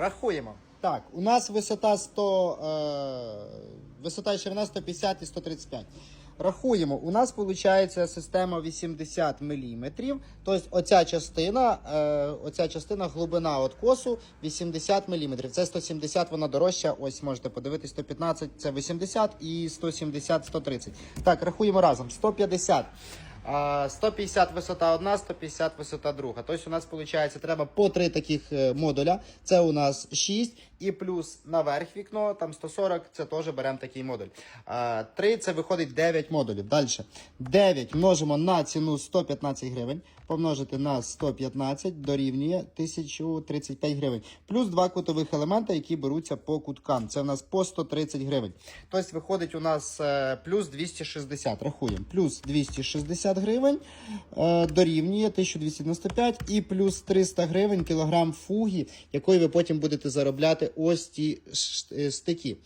рахуємо. Так, у нас висота 100, е, висота і ширина 150 і 135. Рахуємо, у нас виходить система 80 мм. Тобто оця частина, е, оця частина глибина откосу 80 мм. Це 170, вона дорожча. Ось можете подивитись, 115 це 80 і 170 130. Так, рахуємо разом. 150. А, 150 висота одна, 150 висота друга. Тобто у нас виходить, треба по три таких е, модуля. Це у нас 6 і плюс наверх вікно, там 140, це теж беремо такий модуль. А, 3 це виходить 9 модулів. Далі. 9 множимо на ціну 115 гривень. Помножити на 115 дорівнює 1035 гривень. Плюс два кутових елемента, які беруться по куткам. Це у нас по 130 гривень. Тобто виходить у нас е, плюс 260. Рахуємо. Плюс 260 гривень е, дорівнює 1295 і плюс 300 гривень кілограм фуги, якої ви потім будете заробляти ось ті ш- стики. Е,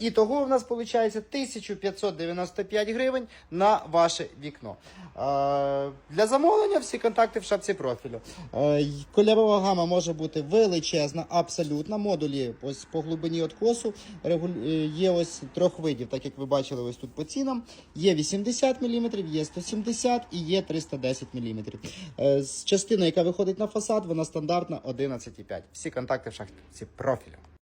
І того в нас виходить 1595 гривень на ваше вікно. Е, Для замовлення всі контакти в шапці профілю. Е, Кольорова гама може бути величезна, абсолютно. Модулі ось по глибині откосу е, є ось трьох видів, так як ви бачили ось тут по цінам. Є 80 мм, є 170 і є 310 мм. Е, З частиною, яка виходить на фасад, вона стандартна 11,5. Всі контакти в шапці профілю.